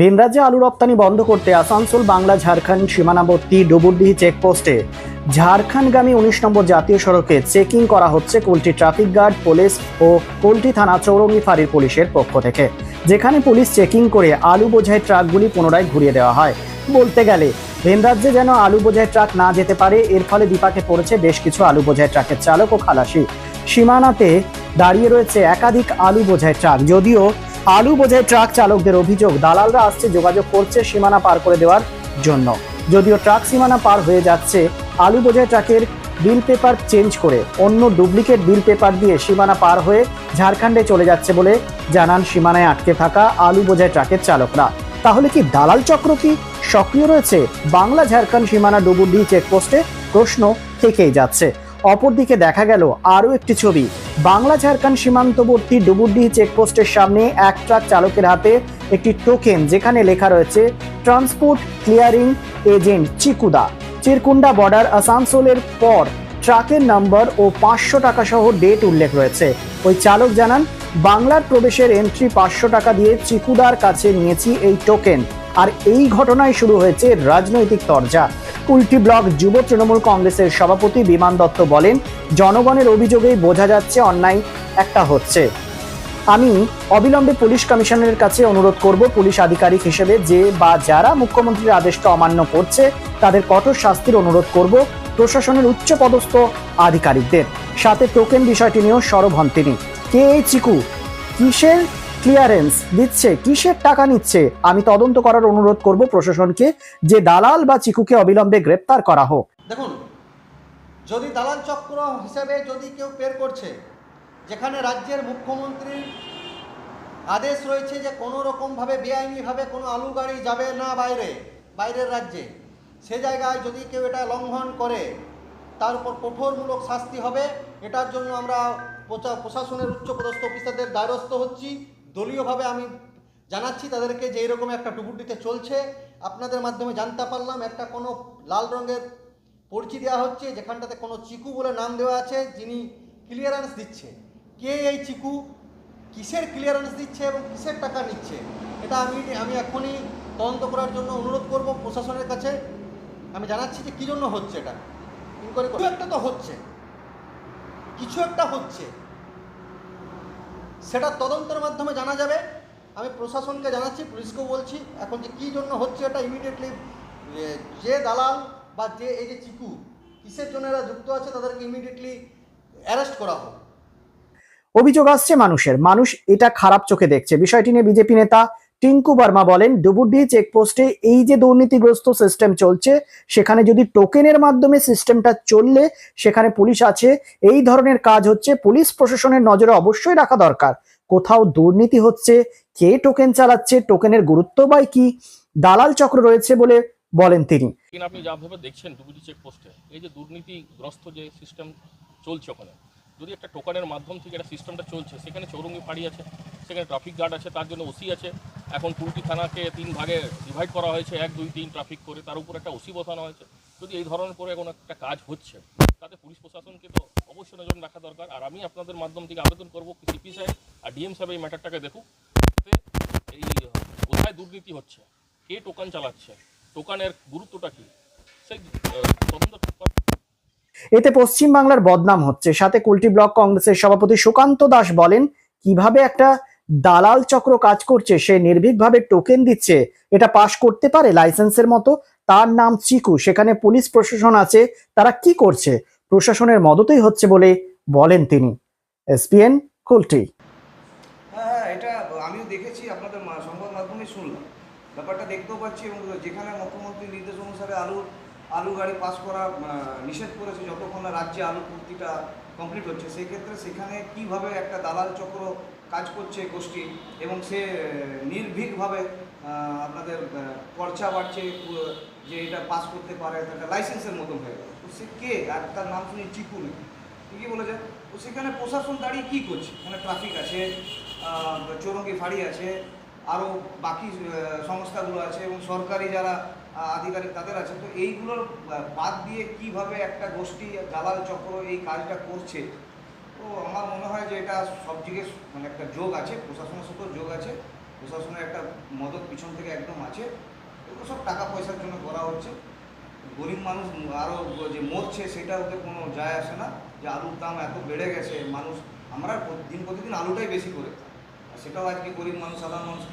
ভিনরাজ্যে আলু রপ্তানি বন্ধ করতে আসানসোল, বাংলা, ঝাড়খণ্ড সীমানাবর্তী ডুবুরডিহি চেকপোস্টে। ঝাড়খণ্ডগামী উনিশ নম্বর জাতীয় সড়কে চেকিং করা হচ্ছে কুলটি ট্রাফিক গার্ড, পুলিশ ও কুলটি থানা চৌরঙ্গি ফাঁড়ির পুলিশের পক্ষ থেকে, যেখানে পুলিশ চেকিং করে আলু বোঝাই ট্রাকগুলি পুনরায় ঘুরিয়ে দেওয়া হয়। বলতে গেলে ভিনরাজ্যে যেন আলু বোঝাই ট্রাক না যেতে পারে, এর ফলে বিপাকে পড়েছে বেশ কিছু আলু বোঝাই ট্রাকের চালক ও খালাসি। সীমানাতে দাঁড়িয়ে রয়েছে একাধিক আলু বোঝাই ট্রাক, যদিও আলু বোঝাই ট্রাক চালকদের অভিযোগ, দালালরা আসছে যোগাযোগ করছে সীমানা পার করে দেওয়ার জন্য। যদিও ট্রাক সীমানা পার হয়ে যাচ্ছে, আলু বোঝাই ট্রাকের বিল পেপার চেঞ্জ করে অন্য ডুপ্লিকেট বিল পেপার দিয়ে সীমানা পার হয়ে ঝাড়খণ্ডে চলে যাচ্ছে বলে জানান সীমানায় আটকে থাকা আলু বোঝাই ট্রাকের চালকরা। তাহলে কি দালাল চক্র কি সক্রিয় রয়েছে? বাংলা ঝাড়খণ্ড সীমানা ডুবুডি চেকপোস্টে প্রশ্ন থেকেই যাচ্ছে। অপরদিকে দেখা গেল আরও একটি ছবি। বাংলা ঝাড়খণ্ড সীমান্তবর্তী ডুবুরডিহি চেকপোস্টের সামনে এক ট্রাক চালকের হাতে একটি টোকেন যেখানে লেখা রয়েছে, ট্রান্সপোর্ট ক্লিয়ারিং এজেন্ট চিকুদা। চিরকুন্ডা বর্ডার আসানসোলের পর ট্রাকের নম্বর ও পাঁচশো টাকা সহ ডেট উল্লেখ রয়েছে। ওই চালক জানান, বাংলার প্রবেশের এন্ট্রি পাঁচশো টাকা দিয়ে চিকুদার কাছে নিয়েছি এই টোকেন। আর এই ঘটনায় শুরু হয়েছে রাজনৈতিক তরজা। কুলটি ব্লক যুব তৃণমূল কংগ্রেসের সভাপতি বিমান দত্ত বলেন, জনগণের অভিযোগেই বোঝা যাচ্ছে অন্যায় একটা হচ্ছে। আমি অবিলম্বে পুলিশ কমিশনারের কাছে অনুরোধ করব পুলিশ আধিকারিক হিসেবে যে বা যারা মুখ্যমন্ত্রীর আদেশটা অমান্য করছে, তাদের কঠোর শাস্তির অনুরোধ করব প্রশাসনের উচ্চ পদস্থ আধিকারিকদের। সাথে টোকেন বিষয়টি নিয়েও সরব হন তিনি। কে এই চিকু? কিসের ক্লিয়ারেন্স দিচ্ছে, কিসের টাকা নিচ্ছে? আমি তদন্ত করার অনুরোধ করব প্রশাসনকে যে দালাল বা চিকুকে অবিলম্বে গ্রেপ্তার করা হোক। দেখুন, যদি দালাল চক্র হিসেবে যদি কেউ পের করছে, যেখানে রাজ্যের মুখ্যমন্ত্রীর আদেশ রয়েছে যে কোনো রকমভাবে, বেআইনিভাবে কোনো আলু গাড়ি যাবে না বাইরে, বাইরের রাজ্যে, সে জায়গায় যদি কেউ এটা লঙ্ঘন করে, তার উপর কঠোরমূলক শাস্তি হবে। এটার জন্য আমরা প্রশাসনের উচ্চপদস্থ অফিসারদের দ্বারস্থ হচ্ছি। দলীয়ভাবে আমি জানাচ্ছি তাদেরকে যে এরকম একটা ডুবুডিতে চলছে। আপনাদের মাধ্যমে জানতে পারলাম, একটা কোনো লাল রঙের পরিচয় দেওয়া হচ্ছে, যেখানটাতে কোনো চিকু বলে নাম দেওয়া আছে, যিনি ক্লিয়ারেন্স দিচ্ছে। কে এই চিকু? কিসের ক্লিয়ারেন্স দিচ্ছে এবং কিসের টাকা নিচ্ছে? এটা আমি আমি এখনই তদন্ত করার জন্য অনুরোধ করব প্রশাসনের কাছে। আমি জানাচ্ছি যে কী জন্য হচ্ছে এটা? ইনকোয়ারি একটা তো হচ্ছে। কিছু একটা হচ্ছে। সেটা তদন্তের মাধ্যমে জানা যাবে। আমি প্রশাসনকে জানাচ্ছি, পুলিশকেও বলছি, এখন যে কী জন্য হচ্ছে এটা ইমিডিয়েটলি যে দালাল বা যে এই যে চিকু, কিসের জন্য এরা যুক্ত আছে তাদেরকে ইমিডিয়েটলি অ্যারেস্ট করা হোক। অভিযোগ আসছে মানুষের। মানুষ এটা খারাপ চোখে দেখছে। বিষয়টি নিয়ে বিজেপি নেতা টিঙ্কু বর্মা বলেন ডুবুরডিহি চেকপোস্টে এই যে দুর্নীতিগ্রস্ত সিস্টেম চলছে, সেখানে যদি টোকেনের মাধ্যমে সিস্টেমটা চললে, সেখানে পুলিশ আছে। এই ধরনের কাজ হচ্ছে, পুলিশ প্রশাসনের নজরে অবশ্যই রাখা দরকার। কোথাও দুর্নীতি হচ্ছে, কে টোকেন চালাচ্ছে টোকেনের গুরুত্ব বা কি, দালাল চক্র রয়েছে বলে বলেন তিনি। আপনি যাভাবে দেখছেন ডুবুরি চেকপোস্টে এই যে দুর্নীতিগ্রস্ত যে সিস্টেম চলছে ওখানে, যদি একটা টোকানের মাধ্যম থেকে একটা সিস্টেমটা চলছে, সেখানে চৌরঙ্গি ফাঁড়ি আছে, সেখানে ট্রাফিক গার্ড আছে, তার জন্য ওসি আছে এখন কুলটি থানাকে তিন ভাগে ডিভাইড করা হয়েছে, এক, দুই, তিন ট্রাফিক করে, তার উপর একটা ওসি বসানো হয়েছে। যদি এই ধরনের করে এখন একটা কাজ হচ্ছে, তাতে পুলিশ প্রশাসনকে তো অবশ্যই নজর রাখা দরকার। আর আমি আপনাদের মাধ্যম থেকে আবেদন করব সিপি সাহেব আর ডিএম সাহেব এই ম্যাটারটাকে দেখুক এই কোথায় দুর্নীতি হচ্ছে, কে টোকান চালাচ্ছে, টোকানের গুরুত্বটা কি? সেই তদন্ত এতে পশ্চিমবাংলার বদনাম হচ্ছে। সাথে কুলটি ব্লক কংগ্রেসের সভাপতি সুকান্ত দাস বলেন, কীভাবে একটা দালাল চক্র কাজ করছে, সে নির্ভীকভাবে টোকেন দিচ্ছে, এটা পাশ করতে পারে লাইসেন্সের মতো। তার নাম চিকু, সেখানে পুলিশ প্রশাসন আছে, তারা কি করছে? প্রশাসনের মদতই হচ্ছে বলে বলেন তিনি। এসপিএন কুলটি। হ্যাঁ হ্যাঁ ব্যাপারটা দেখতেও পাচ্ছি এবং যেখানে মুখ্যমন্ত্রীর নির্দেশ অনুসারে আলু আলু গাড়ি পাস করা নিষেধ করেছে যতক্ষণ না রাজ্যে আলু পূর্তিটা কমপ্লিট হচ্ছে। সেই ক্ষেত্রে সেখানে কীভাবে একটা দালাল চক্র কাজ করছে গোষ্ঠী এবং সে নির্ভীকভাবে আপনাদের খরচা বাড়ছে যে এটা পাস করতে পারে একটা লাইসেন্সের মতন হয়ে গেল। তো সে কে? আর তার নাম শুনি চিকু নেই। ঠিকই বলেছে। তো সেখানে প্রশাসন দাঁড়িয়ে কী করছে? মানে ট্রাফিক আছে চৌরঙ্গি ফাঁড়ি আছে আরও বাকি সংস্থাগুলো আছে এবং সরকারি যারা আধিকারিক তাদের আছে। তো এইগুলোর বাদ দিয়ে কীভাবে একটা গোষ্ঠী দালাল চক্র এই কাজটা করছে? তো আমার মনে হয় যে এটা সব দিকে মানে একটা যোগ আছে, প্রশাসনের সাথেও যোগ আছে, প্রশাসনের একটা মদত পিছন থেকে একদম আছে। এগুলো সব টাকা পয়সার জন্য করা হচ্ছে। গরিব মানুষ আরও যে মরছে সেটা ওতে কোনো যায় আসে না। যে আলুর দাম এত বেড়ে গেছে, মানুষ, আমরা দিন প্রতিদিন আলুটাই বেশি করে সেটাও আজকে গরিব মানুষ, সাধারণ মানুষ